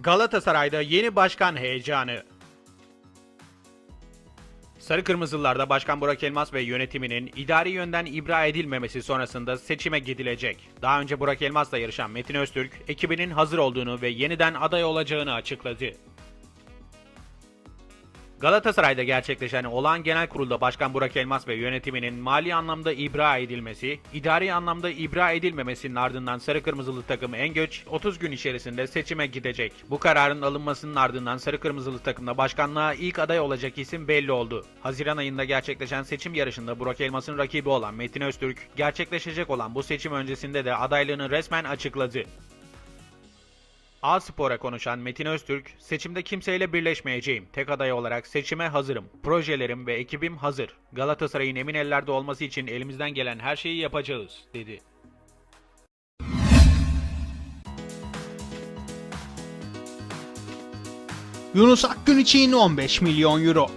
Galatasaray'da yeni başkan heyecanı. Sarı Kırmızılılarda Başkan Burak Elmas ve yönetiminin idari yönden ibra edilmemesi sonrasında seçime gidilecek. Daha önce Burak Elmas'la yarışan Metin Öztürk, ekibinin hazır olduğunu ve yeniden aday olacağını açıkladı. Galatasaray'da gerçekleşen olağan genel kurulda Başkan Burak Elmas ve yönetiminin mali anlamda ibra edilmesi, idari anlamda ibra edilmemesinin ardından Sarı Kırmızılı takım en geç 30 gün içerisinde seçime gidecek. Bu kararın alınmasının ardından Sarı Kırmızılı takımda başkanlığa ilk aday olacak isim belli oldu. Haziran ayında gerçekleşen seçim yarışında Burak Elmas'ın rakibi olan Metin Öztürk, gerçekleşecek olan bu seçim öncesinde de adaylığını resmen açıkladı. A Spor'a konuşan Metin Öztürk, seçimde kimseyle birleşmeyeceğim. Tek aday olarak seçime hazırım. Projelerim ve ekibim hazır. Galatasaray'ın emin ellerde olması için elimizden gelen her şeyi yapacağız, dedi. Yunus Akgün için 15 milyon euro.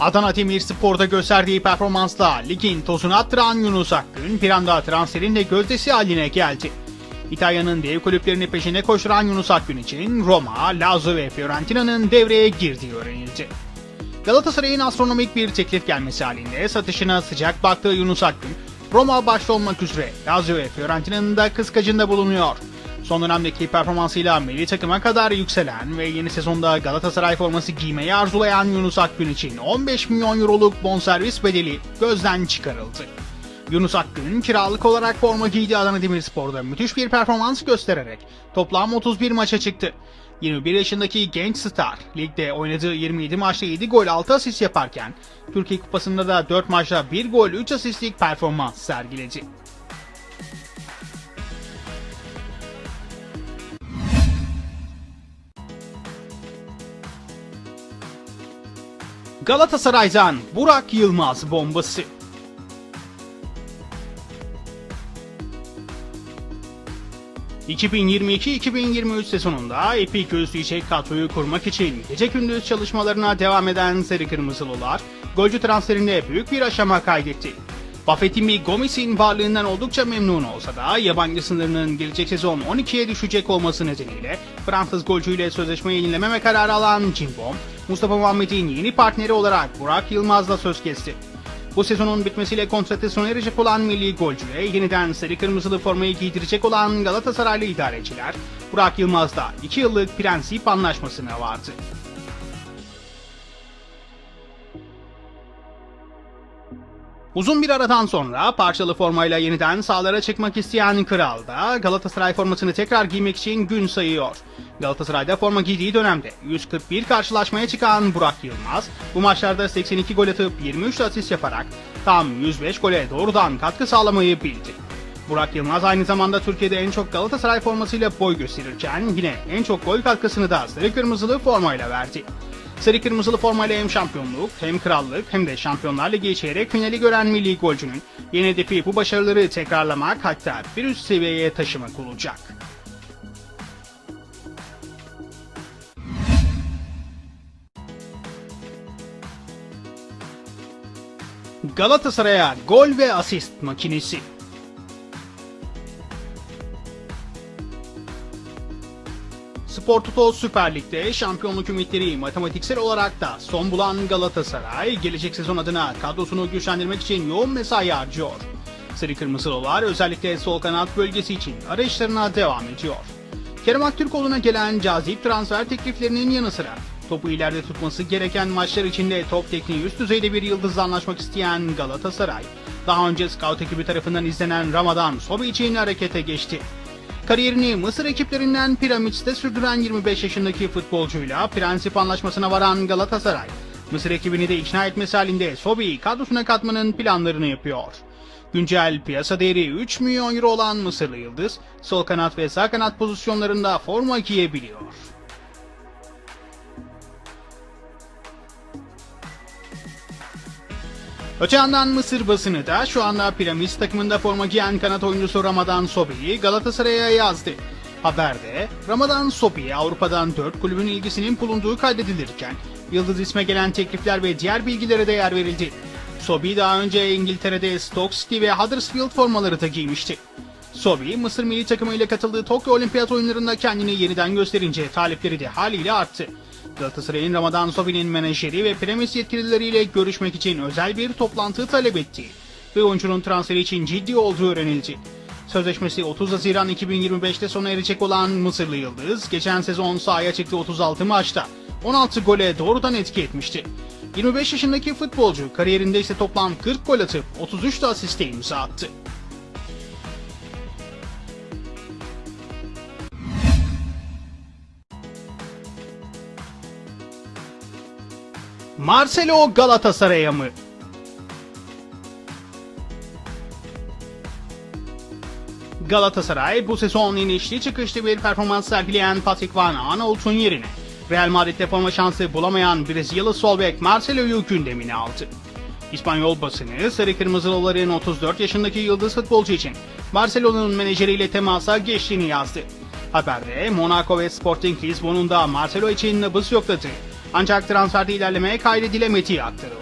Adana Demirspor'da gösterdiği performansla ligin tozunu attıran Yunus Akgün bir transferin de gözdesi haline geldi. İtalya'nın dev kulüplerini peşine koşturan Yunus Akgün için Roma, Lazio ve Fiorentina'nın devreye girdiği öğrenildi. Galatasaray'ın astronomik bir teklif gelmesi halinde satışına sıcak baktığı Yunus Akgün, Roma başta olmak üzere Lazio ve Fiorentina'nın da kıskacında bulunuyor. Son dönemdeki performansıyla milli takıma kadar yükselen ve yeni sezonda Galatasaray forması giymeyi arzulayan Yunus Akgün için 15 milyon euroluk bonservis bedeli gözden çıkarıldı. Yunus Akgün kiralık olarak forma giydi Adana Demirspor'da müthiş bir performans göstererek toplam 31 maça çıktı. 21 yaşındaki genç star ligde oynadığı 27 maçta 7 gol 6 asist yaparken Türkiye Kupası'nda da 4 maçta 1 gol 3 asistlik performans sergiledi. Galatasaray'dan Burak Yılmaz bombası. ...2022-2023 sezonunda epik özleyecek kadroyu kurmak için gece gündüz çalışmalarına devam eden Sarı Kırmızılılar, golcü transferinde büyük bir aşama kaydetti. Buffett'in Gomez'in varlığından oldukça memnun olsa da yabancı sınırının gelecek sezon 12'ye düşecek olması nedeniyle Fransız golcüyle sözleşme yenilememe kararı alan Cimbom, Mustafa Muhammed'in yeni partneri olarak Burak Yılmaz'la söz kesti. Bu sezonun bitmesiyle kontratı sona erecek olan milli golcüye yeniden sarı kırmızılı formayı giydirecek olan Galatasaraylı idareciler, Burak Yılmaz'la 2 yıllık prensip anlaşmasına vardı. Uzun bir aradan sonra parçalı formayla yeniden sahalara çıkmak isteyen Kral da Galatasaray formasını tekrar giymek için gün sayıyor. Galatasaray'da forma giydiği dönemde 141 karşılaşmaya çıkan Burak Yılmaz bu maçlarda 82 gol atıp 23 asist yaparak tam 105 gole doğrudan katkı sağlamayı bildi. Burak Yılmaz aynı zamanda Türkiye'de en çok Galatasaray formasıyla boy gösterirken yine en çok gol katkısını da sarı kırmızılı formayla verdi. Sarı kırmızılı formayla hem şampiyonluk hem krallık hem de Şampiyonlar Ligi çeyrek finali gören milli golcünün yeni hedefi bu başarıları tekrarlamak hatta bir üst seviyeye taşımak olacak. Galatasaray'a gol ve asist makinesi. Spor Toto Süper Lig'de şampiyonluk ümitleri matematiksel olarak da son bulan Galatasaray gelecek sezon adına kadrosunu güçlendirmek için yoğun mesai harcıyor. Sarı Kırmızılılar özellikle sol kanat bölgesi için arayışlarına devam ediyor. Kerem Aktürkoğlu'na gelen cazip transfer tekliflerinin yanı sıra topu ileride tutması gereken maçlar içinde top tekniği üst düzeyde bir yıldızla anlaşmak isteyen Galatasaray, daha önce scout ekibi tarafından izlenen Ramadan Sobi için harekete geçti. Kariyerini Mısır ekiplerinden Piramit'te sürdüren 25 yaşındaki futbolcuyla prensip anlaşmasına varan Galatasaray, Mısır ekibini de ikna etmesi halinde Sobi'yi kadrosuna katmanın planlarını yapıyor. Güncel piyasa değeri 3 milyon euro olan Mısırlı Yıldız, sol kanat ve sağ kanat pozisyonlarında forma giyebiliyor. Öte yandan Mısır basını da şu anda Piramit takımında forma giyen kanat oyuncusu Ramadan Sobi'yi Galatasaray'a yazdı. Haberde Ramadan Sobi Avrupa'dan 4 kulübün ilgisinin bulunduğu kaydedilirken Yıldız isme gelen teklifler ve diğer bilgilere de yer verildi. Sobi daha önce İngiltere'de Stoke City ve Huddersfield formaları da giymişti. Sobi, Mısır milli takımıyla katıldığı Tokyo Olimpiyat oyunlarında kendini yeniden gösterince talipleri de haliyle arttı. Galatasaray'ın Ramadan Sobi'nin menajeri ve premis yetkilileriyle görüşmek için özel bir toplantı talep etti. Ve oyuncunun transferi için ciddi olduğu öğrenildi. Sözleşmesi 30 Haziran 2025'te sona erecek olan Mısırlı Yıldız, geçen sezon sahaya çıktı 36 maçta. 16 gole doğrudan etki etmişti. 25 yaşındaki futbolcu kariyerinde ise toplam 40 gol atıp 33 de asiste imza attı. Marcelo Galatasaray'a mı? Galatasaray bu sezon inişli çıkışlı bir performans sergileyen Patrick Van Aanholt'un yerine Real Madrid'de forma şansı bulamayan Brezilyalı sol bek Marcelo'yu gündemine aldı. İspanyol basını Sarı Kırmızılıların 34 yaşındaki yıldız futbolcu için Barcelona'nın menajeriyle temasa geçtiğini yazdı. Haberde Monaco ve Sporting Lisbon'un da Marcelo için nabız yokladı. Ancak transferde ilerlemeye kaydedilemediği aktarıldı.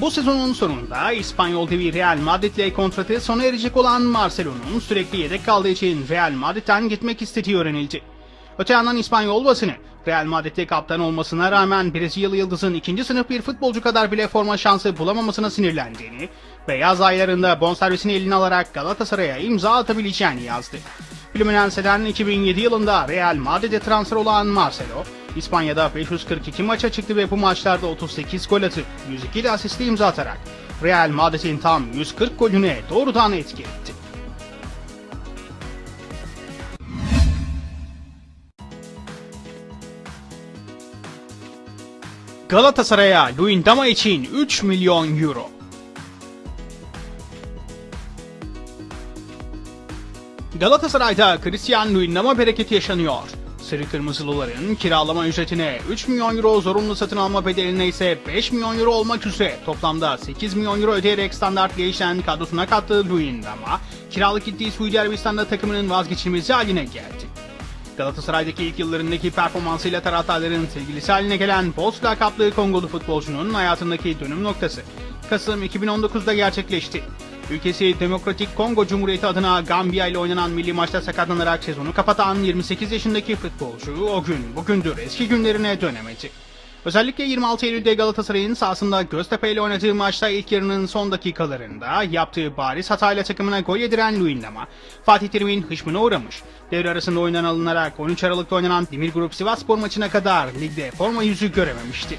Bu sezonun sonunda İspanyol devi Real Madrid'le kontratı sona erecek olan Marcelo'nun sürekli yedek kaldığı için Real Madrid'den gitmek istediği öğrenildi. Öte yandan İspanyol basını Real Madrid'de kaptan olmasına rağmen Brezilyalı yıldızın ikinci sınıf bir futbolcu kadar bile forma şansı bulamamasına sinirlendiğini ve yaz aylarında bonservisini eline alarak Galatasaray'a imza atabileceğini yazdı. Fluminense'den 2007 yılında Real Madrid'e transfer olan Marcelo, İspanya'da 542 maça çıktı ve bu maçlarda 38 gol atıp 102 de asiste imza atarak Real Madrid'in tam 140 golüne doğrudan etki etti. Galatasaray'a Luyendama için 3 milyon euro. Galatasaray'da Christian Luyendama bereketi yaşanıyor. Sarı Kırmızılıların kiralama ücretine 3 milyon euro zorunlu satın alma bedeline ise 5 milyon euro olmak üzere toplamda 8 milyon euro ödeyerek standart gelişen kadrosuna kattığı Luyendama, kiralık gittiği Suudi Arabistan'da takımının vazgeçilmezi haline geldi. Galatasaray'daki ilk yıllarındaki performansıyla taraftarların sevgilisi haline gelen Boz lakaplı Kongolu futbolcunun hayatındaki dönüm noktası Kasım 2019'da gerçekleşti. Ülkesi Demokratik Kongo Cumhuriyeti adına Gambiya ile oynanan milli maçta sakatlanarak sezonu kapatan 28 yaşındaki futbolcu o gün bugündür eski günlerine dönemedi. Özellikle 26 Eylül'de Galatasaray'ın sahasında Göztepe ile oynadığı maçta ilk yarının son dakikalarında yaptığı bariz hatayla takımına gol yediren Luyendama, Fatih Terim'in hışmına uğramış. Devre arasında oyundan alınarak 13 Aralık'ta oynanan Demir Grup Sivasspor maçına kadar ligde forma yüzü görememişti.